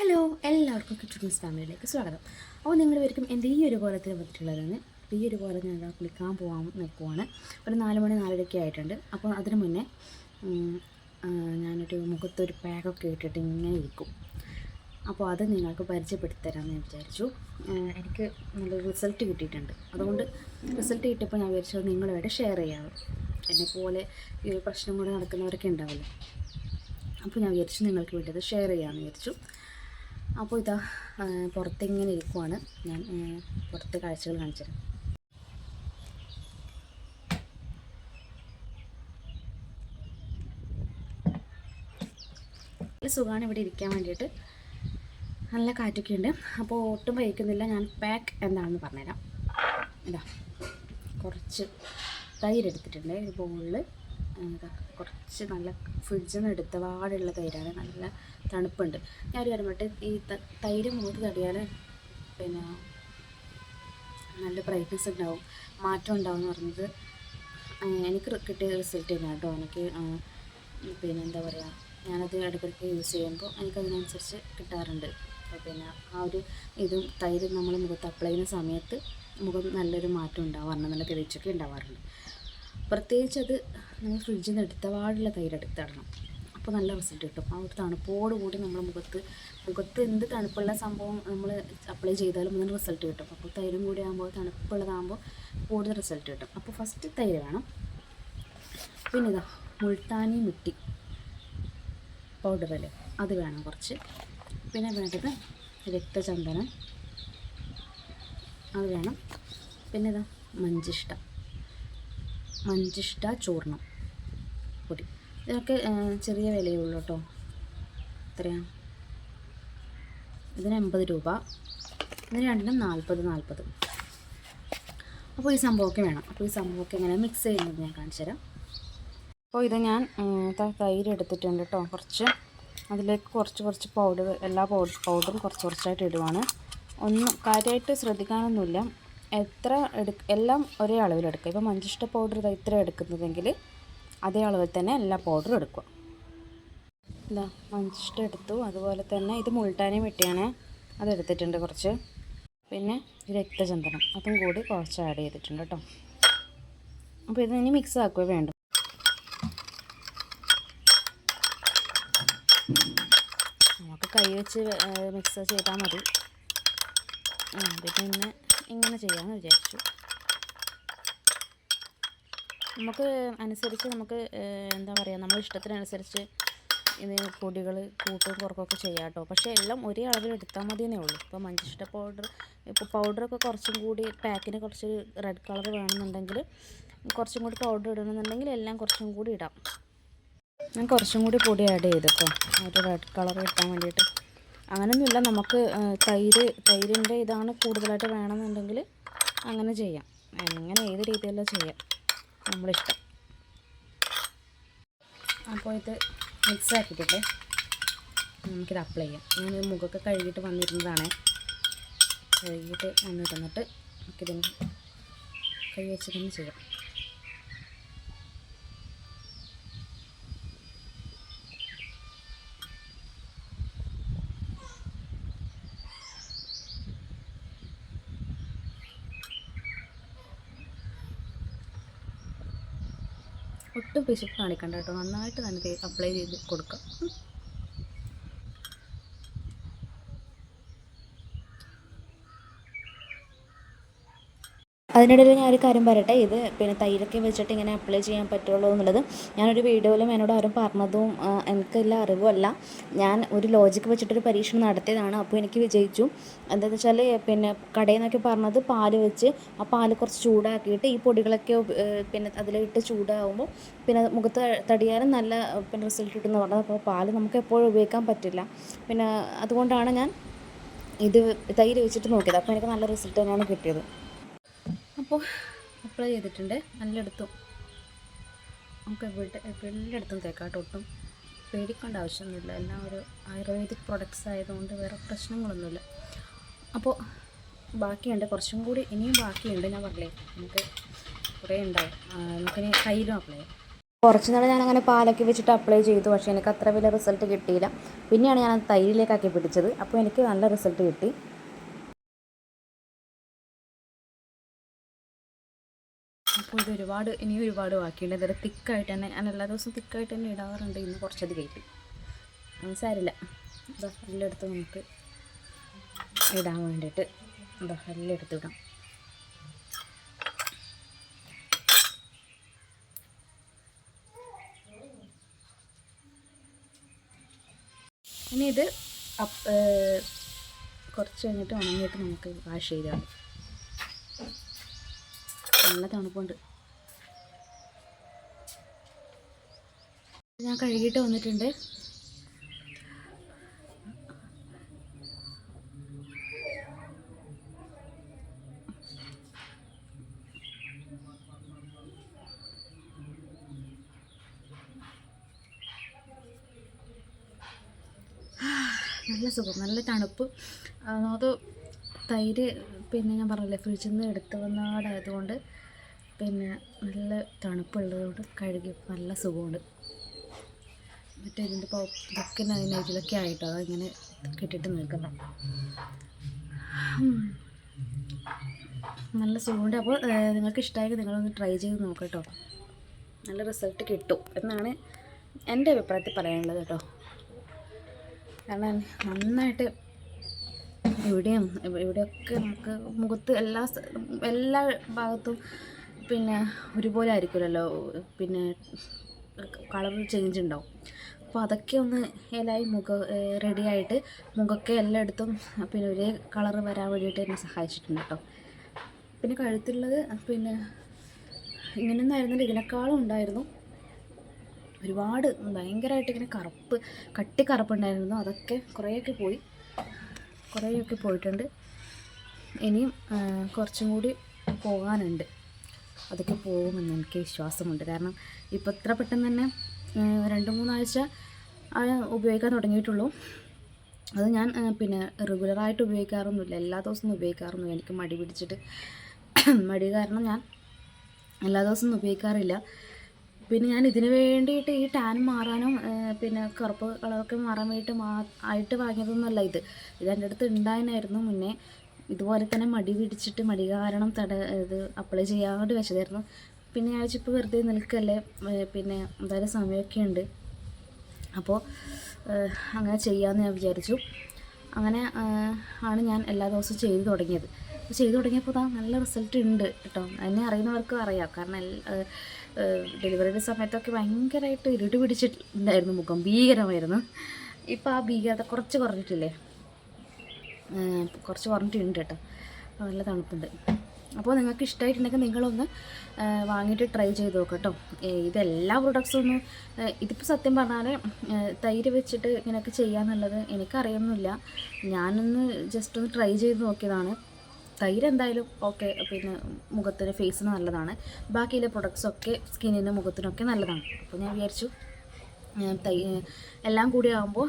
Hello എല്ലാവർക്കും kitchens ഫാമിലിയിലേക്ക് സ്വാഗതം. അപ്പോൾ നിങ്ങൾ വരിക്കും എന്റെ ഈ ഒരു കോലത്തിൽ വന്നിട്ടുള്ളതാണ് ഈ ഒരു കോലം ഞാൻ കുളിക്കാൻ പോകാൻ നിൽക്കുവാണ്. ഒരു നാല് മണി നാലരയ്ക്ക് ആയിട്ടുണ്ട്. അപ്പോൾ അതിന് മുന്നേ ഞാനൊരു മുഖത്തൊരു പാക്കൊക്കെ ഇട്ടിട്ട് ഇങ്ങനെ ഇരിക്കും. അപ്പോൾ അത് നിങ്ങൾക്ക് പരിചയപ്പെടുത്തരാമെന്ന് വിചാരിച്ചു. എനിക്ക് നല്ലൊരു റിസൾട്ട് കിട്ടിയിട്ടുണ്ട്. അതുകൊണ്ട് റിസൾട്ട് കിട്ടിയപ്പോൾ ഞാൻ വിചാരിച്ചത് നിങ്ങളുമായിട്ട് ഷെയർ ചെയ്യാം. എന്നെപ്പോലെ ഈ പ്രശ്നം കൂടെ നടക്കുന്നവരൊക്കെ ഉണ്ടാവില്ല. അപ്പോൾ ഞാൻ വിചാരിച്ചു നിങ്ങൾക്ക് വേണ്ടി അത് ഷെയർ ചെയ്യാമെന്ന് വിചാരിച്ചു. അപ്പോൾ ഇതാ പുറത്തിങ്ങനെ ഇരിക്കുവാണ്. ഞാൻ പുറത്തെ കാഴ്ചകൾ കാണിച്ചുതരാം. സുഖമാണ് ഇവിടെ ഇരിക്കാൻ വേണ്ടിയിട്ട്. നല്ല കാറ്റൊക്കെ ഉണ്ട്. അപ്പോൾ ഒട്ടും വഹിക്കുന്നില്ല ഞാൻ പാക്ക് എന്താണെന്ന് പറഞ്ഞുതരാം. ഇതാ കുറച്ച് തൈരെടുത്തിട്ടുണ്ട് ഒരു ബോളിൽ കുറച്ച് നല്ല ഫ്രിഡ്ജിൽ നിന്ന് എടുത്ത പാടുള്ള തൈരാണ്. നല്ല തണുപ്പുണ്ട്. ഞാൻ ഒരു കാര്യം പറയട്ടെ ഈ തൈര് മൂത്ത് തടിയാൽ പിന്നെ നല്ല ബ്രൈറ്റ്നസ് ഉണ്ടാവും. മാറ്റം ഉണ്ടാവും എന്ന് പറഞ്ഞത് എനിക്ക് കിട്ടിയ റിസൾട്ട് തന്നെ കേട്ടോ. എനിക്ക് പിന്നെ എന്താ പറയുക ഞാനത് ഇടയ്ക്കിടയ്ക്ക് യൂസ് ചെയ്യുമ്പോൾ എനിക്കതിനനുസരിച്ച് കിട്ടാറുണ്ട്. പിന്നെ ആ ഒരു ഇതും തൈര് നമ്മൾ മുഖത്ത് അപ്ലൈ ചെയ്യുന്ന സമയത്ത് മുഖം നല്ലൊരു മാറ്റം ഉണ്ടാവാറുണ്ട് നല്ല തെളിച്ചൊക്കെ ഉണ്ടാവാറുണ്ട്. പ്രത്യേകിച്ച് അത് നമ്മൾ ഫ്രിഡ്ജിൽ നിന്ന് എടുത്ത പാടുള്ള തൈര് എടുത്തിടണം അപ്പോൾ നല്ല റിസൾട്ട് കിട്ടും. ആ ഒരു തണുപ്പോട് കൂടി നമ്മുടെ മുഖത്ത് മുഖത്ത് എന്ത് തണുപ്പുള്ള സംഭവം നമ്മൾ അപ്ലൈ ചെയ്താലും അതിന് റിസൾട്ട് കിട്ടും. അപ്പോൾ തൈരും കൂടി ആകുമ്പോൾ തണുപ്പുള്ളതാകുമ്പോൾ കൂടുതൽ റിസൾട്ട് കിട്ടും. അപ്പോൾ ഫസ്റ്റ് തൈര് വേണം. പിന്നെ ഇതാ മുൾട്ടാനി മിട്ടി പൗഡറല്ലേ അത് വേണം കുറച്ച്. പിന്നെ വേണ്ടത് രക്തചന്ദനം. അത് വേണം. പിന്നെ ഇതാ മഞ്ചിഷ്ട. മഞ്ചിഷ്ട ചൂർണം പൊടി. ഇതിനൊക്കെ ചെറിയ വിലയേ ഉള്ളൂ കേട്ടോ. എത്രയാണ് ഇതിന് എൺപത് രൂപ. ഇതിന് രണ്ടിനും നാൽപ്പത് നാൽപ്പത്. അപ്പോൾ ഈ സംഭവമൊക്കെ വേണം. അപ്പോൾ ഈ സംഭവമൊക്കെ എങ്ങനെ മിക്സ് ചെയ്യുന്നത് ഞാൻ കാണിച്ചു തരാം. അപ്പോൾ ഇത് ഞാൻ തൈര് എടുത്തിട്ടുണ്ട് കേട്ടോ. കുറച്ച് അതിലേക്ക് കുറച്ച് കുറച്ച് പൗഡർ എല്ലാ പൗഡറും കുറച്ച് കുറച്ചായിട്ട് ഇടുവാണ്. ഒന്നും കാര്യമായിട്ട് ശ്രദ്ധിക്കാനൊന്നുമില്ല. എത്ര എടു എല്ലാം ഒരേ അളവിലെടുക്കുക ഇപ്പോൾ മഞ്ചിഷ്ട പൗഡർ ഇത് ഇത്ര എടുക്കുന്നതെങ്കിൽ അതേ അളവിൽ തന്നെ എല്ലാ പൗഡറും എടുക്കുക. ഇതാ മഞ്ചിഷ്ട എടുത്തു. അതുപോലെ തന്നെ ഇത് മുൾട്ടാനി വെട്ടിയാണ് അതെടുത്തിട്ടുണ്ട് കുറച്ച്. പിന്നെ രക്തചന്ദനം. അതും കൂടി കുറച്ച് ആഡ് ചെയ്തിട്ടുണ്ട് കേട്ടോ. അപ്പോൾ ഇത് ഇനി മിക്സ് ആക്കുക വേണ്ട നമുക്ക് കൈ വെച്ച് മിക്സ് ചെയ്താൽ മതി. പിന്നെ ഇങ്ങനെ ചെയ്യാമെന്ന് വിചാരിച്ചു. നമുക്ക് അനുസരിച്ച് നമുക്ക് എന്താ പറയുക നമ്മുടെ ഇഷ്ടത്തിനനുസരിച്ച് ഇത് പൊടികൾ കൂട്ടും കുറക്കൊക്കെ ചെയ്യാം കേട്ടോ. പക്ഷേ എല്ലാം ഒരേ അളവിൽ എടുത്താൽ മതി എന്നേ ഉള്ളൂ. ഇപ്പോൾ മഞ്ചിഷ്ട പൗഡർ ഇപ്പോൾ പൗഡറൊക്കെ കുറച്ചും കൂടി പാക്കിന് കുറച്ച് റെഡ് കളർ വേണമെന്നുണ്ടെങ്കിൽ കുറച്ചും കൂടി പൗഡർ ഇടണമെന്നുണ്ടെങ്കിൽ എല്ലാം കുറച്ചും കൂടി ഇടാം. ഞാൻ കുറച്ചും കൂടി പൊടി ആഡ് ചെയ്തു കേട്ടോ. ഒരു റെഡ് കളർ കിട്ടാൻ വേണ്ടിയിട്ട്. അങ്ങനെയൊന്നുമില്ല നമുക്ക് തൈര് തൈരിന്റെ ഇതാണ് കൂടുതലായിട്ട് വേണമെന്നുണ്ടെങ്കിൽ അങ്ങനെ ചെയ്യാം. അങ്ങനെ ഏത് രീതിയിലും ചെയ്യാം? നമ്മളിഷ്ടം. അപ്പോൾ ഇത് മിക്സ് ആക്കിയിട്ടില്ലേ നമുക്കിത് അപ്ലൈ ചെയ്യാം. ഞാൻ മുഖമൊക്കെ കഴുകിയിട്ട് വന്നിരുന്നതാണ്. കഴുകിയിട്ട് വന്നിരുന്നിട്ട് നമുക്കിതിന് കൈ വെച്ചിട്ടൊന്ന് ചെയ്യാം. ഒട്ടും പിശുക്ക് കാണിക്കണ്ട കേട്ടോ. നന്നായിട്ട് തന്നെ അപ്ലൈ ചെയ്ത് കൊടുക്കാം. അതിനിടയിൽ ഞാൻ ഒരു കാര്യം പറയട്ടെ. ഇത് പിന്നെ തൈരൊക്കെ വെച്ചിട്ട് ഇങ്ങനെ അപ്ലൈ ചെയ്യാൻ പറ്റുള്ളൂ എന്നുള്ളത് ഞാനൊരു വീഡിയോയിലും എന്നോട് ആരും പറഞ്ഞതും എനിക്കെല്ലാം അറിവുമല്ല. ഞാൻ ഒരു ലോജിക്ക് വെച്ചിട്ടൊരു പരീക്ഷണം നടത്തിയതാണ്. അപ്പോൾ എനിക്ക് വിജയിച്ചു. എന്താണെന്ന് വെച്ചാൽ പിന്നെ കടയിൽ നിന്നൊക്കെ പറഞ്ഞത് പാൽ വെച്ച് ആ പാൽ കുറച്ച് ചൂടാക്കിയിട്ട് ഈ പൊടികളൊക്കെ പിന്നെ അതിലിട്ട് ചൂടാകുമ്പോൾ പിന്നെ മുഖത്ത് തടിയാലും നല്ല പിന്നെ റിസൾട്ട് കിട്ടുമെന്ന് പറഞ്ഞത്. അപ്പോൾ പാൽ നമുക്ക് എപ്പോഴും ഉപയോഗിക്കാൻ പറ്റില്ല. പിന്നെ അതുകൊണ്ടാണ് ഞാൻ ഇത് തൈര് വെച്ചിട്ട് നോക്കിയത്. അപ്പോൾ എനിക്ക് നല്ല റിസൾട്ട് തന്നെയാണ് കിട്ടിയത്. അപ്പോൾ അപ്ലൈ ചെയ്തിട്ടുണ്ട്. നല്ലെടുത്തു. നമുക്ക് എവിടെ എല്ലായിടത്തും തേക്കാട്ട് കേട്ടോ ഒട്ടും പേടിക്കേണ്ട ആവശ്യമൊന്നുമില്ല. എല്ലാം ഒരു ആയുർവേദിക് പ്രൊഡക്ട്സ് ആയതുകൊണ്ട് വേറെ പ്രശ്നങ്ങളൊന്നുമില്ല. അപ്പോൾ ബാക്കിയുണ്ട്. കുറച്ചും കൂടി ഇനിയും ബാക്കിയുണ്ട് ഞാൻ പറഞ്ഞേ നമുക്ക് കുറേ ഉണ്ടാവും. നമുക്കിനി കയ്യിലും അപ്ലൈ ചെയ്യാം. കുറച്ച് നാൾ ഞാൻ അങ്ങനെ പാലൊക്കെ വെച്ചിട്ട് അപ്ലൈ ചെയ്തു. പക്ഷേ എനിക്ക് അത്ര വലിയ റിസൾട്ട് കിട്ടിയില്ല. പിന്നെയാണ് ഞാൻ തൈരിലേക്കാക്കി പിടിച്ചത്. അപ്പോൾ എനിക്ക് നല്ല റിസൾട്ട് കിട്ടി. അപ്പോൾ ഇത് ഒരുപാട് ഇനി ഒരുപാട് ബാക്കിയുണ്ട്. ഇതൊരു തിക്കായിട്ട് തന്നെ ഞാൻ എല്ലാ ദിവസവും തിക്കായിട്ട് തന്നെ ഇടാറുണ്ട്. ഇന്ന് കുറച്ചധികം ആയിട്ട് അത് സാരില്ല. ഇതാ എല്ലായിടത്തും നമുക്ക് ഇടാൻ വേണ്ടിയിട്ട് ഇതാ ഇടാം. ഇനി ഇത് കുറച്ച് കഴിഞ്ഞിട്ട് ഉണങ്ങിയിട്ട് നമുക്ക് വാഷ് ചെയ്താൽ നല്ല തണുപ്പുണ്ട്. ഞാൻ കഴുകിയിട്ട് വന്നിട്ടുണ്ട്. നല്ല സുഖം നല്ല തണുപ്പ്. അത് തൈര് പിന്നെ ഞാൻ പറഞ്ഞില്ലേ ഫ്രിഡ്ജിൽ നിന്ന് എടുത്തു വന്നാടായതുകൊണ്ട് പിന്നെ നല്ല തണുപ്പുള്ളതുകൊണ്ട് കഴുകി നല്ല സുഖമുണ്ട്. മറ്റേ ഇതിന്റെ ഇപ്പോൾ ഇതൊക്കെ നൈറ്റിലൊക്കെ ആയിട്ടോ? ഇങ്ങനെ കെട്ടിട്ട് നിൽക്കുന്ന. നല്ല സുഖമുണ്ട്. അപ്പോൾ നിങ്ങൾക്ക് ഇഷ്ടമായെങ്കിൽ നിങ്ങളൊന്ന് ട്രൈ ചെയ്ത് നോക്കട്ടോ നല്ല റിസൾട്ട് കിട്ടും എന്നാണ് എന്റെ അഭിപ്രായത്തിൽ പറയാനുള്ളത് കേട്ടോ. കാരണം നന്നായിട്ട് ഇവിടെയും ഇവ- ഇവിടെയൊക്കെ നമുക്ക് മുഖത്ത് എല്ലാ എല്ലാ ഭാഗത്തും പിന്നെ ഒരുപോലെ ആയിരിക്കുമല്ലോ. പിന്നെ കളർ ചേഞ്ച് ഉണ്ടാവും. അപ്പോൾ അതൊക്കെ ഒന്ന് ഇലായി മുഖ റെഡി ആയിട്ട് മുഖമൊക്കെ എല്ലായിടത്തും പിന്നെ ഒരേ കളർ വരാൻ വേണ്ടിയിട്ട് എന്നെ സഹായിച്ചിട്ടുണ്ട് കേട്ടോ. പിന്നെ കഴുത്തുള്ളത് പിന്നെ ഇങ്ങനെയൊന്നും ആയിരുന്നില്ല. ഇതിനേക്കാളും ഉണ്ടായിരുന്നു. ഒരുപാട് ഭയങ്കരമായിട്ട് ഇങ്ങനെ കറുപ്പ് കട്ടി കറുപ്പുണ്ടായിരുന്നു. അതൊക്കെ കുറേയൊക്കെ പോയി. കുറേയൊക്കെ പോയിട്ടുണ്ട്. ഇനിയും കുറച്ചും കൂടി പോകാനുണ്ട്. അതൊക്കെ പോകുമെന്ന് എനിക്ക് വിശ്വാസമുണ്ട്. കാരണം ഇപ്പോൾ ഇത്ര പെട്ടെന്ന് തന്നെ രണ്ട് മൂന്നാഴ്ച ഉപയോഗിക്കാൻ തുടങ്ങിയിട്ടുള്ളൂ. അത് ഞാൻ പിന്നെ റെഗുലറായിട്ട് ഉപയോഗിക്കാറൊന്നുമില്ല. എല്ലാ ദിവസവും ഉപയോഗിക്കാറൊന്നുമില്ല എനിക്ക് മടി പിടിച്ചിട്ട് മടി കാരണം ഞാൻ എല്ലാ ദിവസവും ഉപയോഗിക്കാറില്ല. പിന്നെ ഞാൻ ഇതിന് വേണ്ടിയിട്ട് ഈ ടാൻ മാറാനും പിന്നെ കറുപ്പ് കളറൊക്കെ മാറാൻ വേണ്ടിയിട്ട് മാ ആയിട്ട് വാങ്ങിയതൊന്നുമല്ല ഇത്. ഇത് എന്റെ അടുത്ത് ഉണ്ടായിരുന്നു മുന്നേ. ഇതുപോലെ തന്നെ മടി പിടിച്ചിട്ട് മടി കാരണം തട ഇത് അപ്ലൈ ചെയ്യാണ്ട് വെച്ചതായിരുന്നു. പിന്നെ ഞാൻ ഇപ്പോൾ വെറുതെ നിൽക്കല്ലേ? പിന്നെ എന്തായാലും സമയമൊക്കെ ഉണ്ട്. അപ്പോൾ അങ്ങനെ ചെയ്യാമെന്ന് ഞാൻ വിചാരിച്ചു. അങ്ങനെ ആണ് ഞാൻ എല്ലാ ദിവസവും ചെയ്തു തുടങ്ങിയത്. അപ്പോൾ ചെയ്തു തുടങ്ങിയപ്പോൾ താ നല്ല റിസൾട്ട് ഉണ്ട് കേട്ടോ. എന്നെ അറിയുന്നവർക്ക് അറിയാം. കാരണം ഡെലിവറിയുടെ സമയത്തൊക്കെ ഭയങ്കരമായിട്ട് ഇരുട്ട് പിടിച്ചിട്ടുണ്ടായിരുന്നു. മുഖം ഭീകരമായിരുന്നു. ഇപ്പോൾ ആ ഭീകരത കുറച്ച് കുറഞ്ഞിട്ടില്ലേ? കുറച്ച് പറഞ്ഞിട്ടുണ്ട് കേട്ടോ. നല്ല തണുപ്പുണ്ട്. അപ്പോൾ നിങ്ങൾക്ക് ഇഷ്ടമായിട്ടുണ്ടെങ്കിൽ നിങ്ങളൊന്ന് വാങ്ങിയിട്ട് ട്രൈ ചെയ്ത് നോക്കുക കേട്ടോ. ഇതെല്ലാ പ്രൊഡക്ട്സും ഒന്നും ഇതിപ്പോൾ സത്യം പറഞ്ഞാൽ തൈര് വെച്ചിട്ട് ഇങ്ങനെയൊക്കെ ചെയ്യാന്നുള്ളത് എനിക്കറിയുന്നില്ല ഞാനൊന്ന് ജസ്റ്റ് ഒന്ന് ട്രൈ ചെയ്ത് നോക്കിയതാണ്. തൈര് എന്തായാലും ഓക്കെ പിന്നെ മുഖത്തിന് ഫേസിന് നല്ലതാണ്. ബാക്കിയുള്ള പ്രൊഡക്ട്സൊക്കെ സ്കിന്നിനും മുഖത്തിനൊക്കെ നല്ലതാണ്. അപ്പോൾ ഞാൻ വിചാരിച്ചു തൈ എല്ലാം കൂടി ആകുമ്പോൾ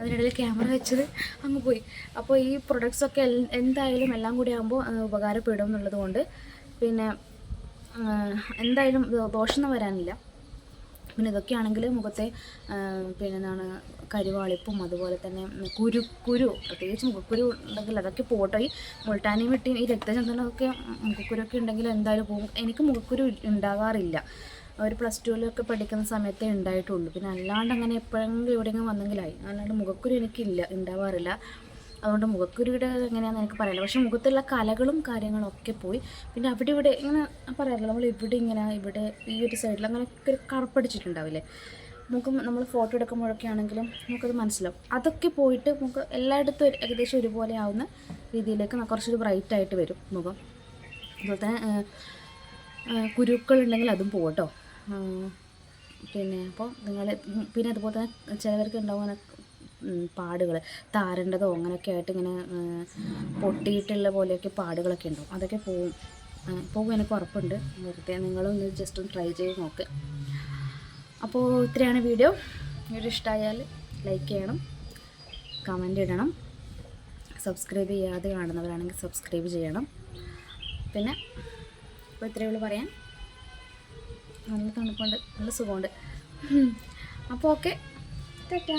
അതിനിടയിൽ ക്യാമറ വെച്ചത് അങ്ങ് പോയി. അപ്പോൾ ഈ പ്രൊഡക്ട്സ് ഒക്കെ എന്തായാലും എല്ലാം കൂടി ആകുമ്പോൾ ഉപകാരപ്പെടും എന്നുള്ളത് കൊണ്ട്. പിന്നെ എന്തായാലും ദോഷം വരാനില്ല. പിന്നെ ഇതൊക്കെയാണെങ്കിൽ മുഖത്തെ പിന്നെ എന്താണ് കരിവാളിപ്പും അതുപോലെ തന്നെ കുരു കുരു പ്രത്യേകിച്ച് മുഖക്കുരു ഉണ്ടെങ്കിൽ അതൊക്കെ പോട്ടെ. ഈ മുൾട്ടാനിയും വെട്ടി ഈ രക്തചന്ദനമൊക്കെ മുഖക്കുരൊക്കെ ഉണ്ടെങ്കിൽ എന്തായാലും പോകും എനിക്ക് മുഖക്കുരു ഉണ്ടാകാറില്ല. ഒരു പ്ലസ് ടുവിലൊക്കെ പഠിക്കുന്ന സമയത്തേ ഉണ്ടായിട്ടുള്ളൂ. പിന്നെ അല്ലാണ്ട് അങ്ങനെ എപ്പോഴെങ്കിലും എവിടെയെങ്കിലും വന്നെങ്കിലായി. അല്ലാണ്ട് മുഖക്കുരു എനിക്കില്ല ഉണ്ടാവാറില്ല അതുകൊണ്ട് മുഖക്കുരുയുടെ എങ്ങനെയാണെന്ന് എനിക്ക് പറയാനില്ല പക്ഷേ മുഖത്തുള്ള കലകളും കാര്യങ്ങളും ഒക്കെ പോയി. പിന്നെ അവിടെ ഇവിടെ ഇങ്ങനെ പറയാറില്ല. നമ്മൾ ഇവിടെ ഇങ്ങനെ ഇവിടെ ഈ ഒരു സൈഡിൽ അങ്ങനെയൊക്കെ ഒരു കറുപ്പടിച്ചിട്ടുണ്ടാവില്ലേ? നമുക്ക് നമ്മൾ ഫോട്ടോ എടുക്കുമ്പോഴൊക്കെ ആണെങ്കിലും നമുക്കത് മനസ്സിലാവും. അതൊക്കെ പോയിട്ട് നമുക്ക് എല്ലായിടത്തും ഏകദേശം ഒരുപോലെ ആവുന്ന രീതിയിലേക്ക് കുറച്ചൊരു ബ്രൈറ്റ് ആയിട്ട് വരും മുഖം. അതുപോലെ തന്നെ കുരുക്കളുണ്ടെങ്കിൽ അതും പോകട്ടോ പിന്നെ അപ്പോൾ നിങ്ങൾ പിന്നെ അതുപോലെ തന്നെ ചിലവർക്ക് ഉണ്ടാവുന്ന പാടുകൾ താരേണ്ടതോ അങ്ങനെയൊക്കെ ആയിട്ട് ഇങ്ങനെ പൊട്ടിയിട്ടുള്ള പോലെയൊക്കെ പാടുകളൊക്കെ ഉണ്ടാവും. അതൊക്കെ പോവും. പോകും എനിക്ക് ഉറപ്പുണ്ട്. വെറുതെ നിങ്ങളൊന്ന് ജസ്റ്റ് ഒന്ന് ട്രൈ ചെയ്ത് നോക്ക്. അപ്പോൾ ഇത്രയാണ് വീഡിയോ വീഡിയോ ഇഷ്ടമായാൽ ലൈക്ക് ചെയ്യണം. കമന്റ് ഇടണം. സബ്സ്ക്രൈബ് ചെയ്യാതെ കാണുന്നവരാണെങ്കിൽ സബ്സ്ക്രൈബ് ചെയ്യണം. പിന്നെ അപ്പോൾ ഇത്രയേ ഉള്ളൂ പറയാൻ. നല്ല തണുപ്പുണ്ട് നല്ല സുഖമുണ്ട്. അപ്പോൾ ഓക്കെ. ടാറ്റാ.